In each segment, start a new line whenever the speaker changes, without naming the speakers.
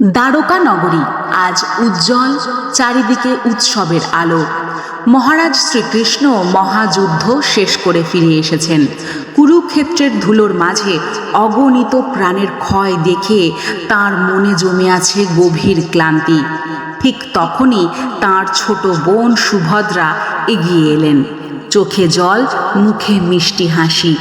দ্বারকা নগরী, আজ উজ্জ্বল চারিদিকে উৎসবের আলো। মহারাজ শ্রীকৃষ্ণ মহাযুদ্ধ শেষ করে ফিরে এসেছেন। কুরুক্ষেত্রের ধুলোর মাঝে অগণিত প্রাণের ক্ষয় দেখে তার মনে জমে আছে গভীর ক্লান্তি। ঠিক তখনই তার ছোট বোন সুভদ্রা এগিয়ে এলেন। চোখে জল, মুখে মিষ্টি হাসি।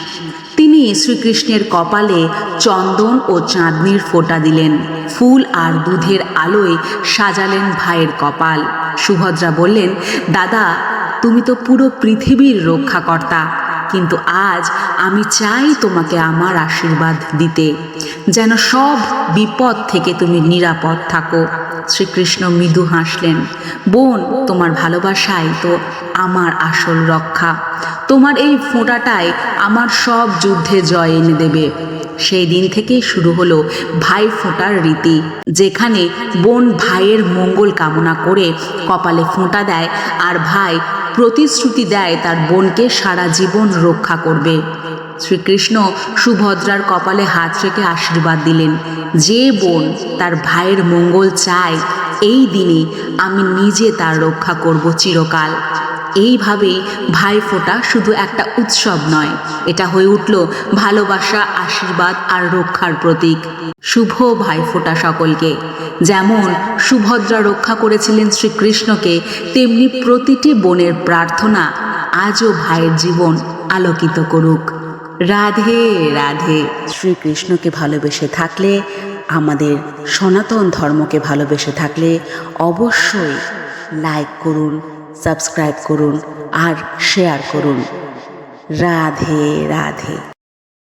তিনি শ্রীকৃষ্ণের কপালে চন্দন ও চাঁদনির ফোঁটা দিলেন। ফুল আর দুধের আলোয় সাজালেন ভাইয়ের কপাল। সুভদ্রা বললেন, দাদা, তুমি তো পুরো পৃথিবীর রক্ষাকর্তা, কিন্তু আজ আমি চাই তোমাকে আমার আশীর্বাদ দিতে। যেন সব বিপদ থেকে তুমি নিরাপদ থাকো। শ্রীকৃষ্ণ মৃদু হাসলেন, বোন, তোমার ভালোবাসাই তো আমার আসল রক্ষা। তোমার এই ফোঁটাটাই আমার সব যুদ্ধে জয় এনে দেবে। সেই দিন থেকেই শুরু হলো ভাই ফোঁটার রীতি, যেখানে বোন ভাইয়ের মঙ্গল কামনা করে কপালে ফোঁটা দেয় আর ভাই প্রতিশ্রুতি দেয় তার বোনকে সারা জীবন রক্ষা করবে। শ্রীকৃষ্ণ সুভদ্রার কপালে হাত রেখে আশীর্বাদ দিলেন। যে বোন তার ভাইয়ের মঙ্গল চায়, এই দিনে আমি নিজে তার রক্ষা করব চিরকাল। এইভাবেই ভাইফোঁটা শুধু একটা উৎসব নয়, এটা হয়ে উঠল ভালোবাসা, আশীর্বাদ আর রক্ষার প্রতীক। শুভ ভাইফোঁটা সকলকে। যেমন সুভদ্রা রক্ষা করেছিলেন শ্রীকৃষ্ণকে, তেমনি প্রতিটি বোনের প্রার্থনা আজও ভাইয়ের জীবন আলোকিত করুক। রাধে রাধে। শ্রীকৃষ্ণকে ভালোবেসে থাকলে, আমাদের সনাতন ধর্মকে ভালোবেসে থাকলে অবশ্যই লাইক করুন সাবস্ক্রাইব করুন আর শেয়ার করুন। রাধে রাধে।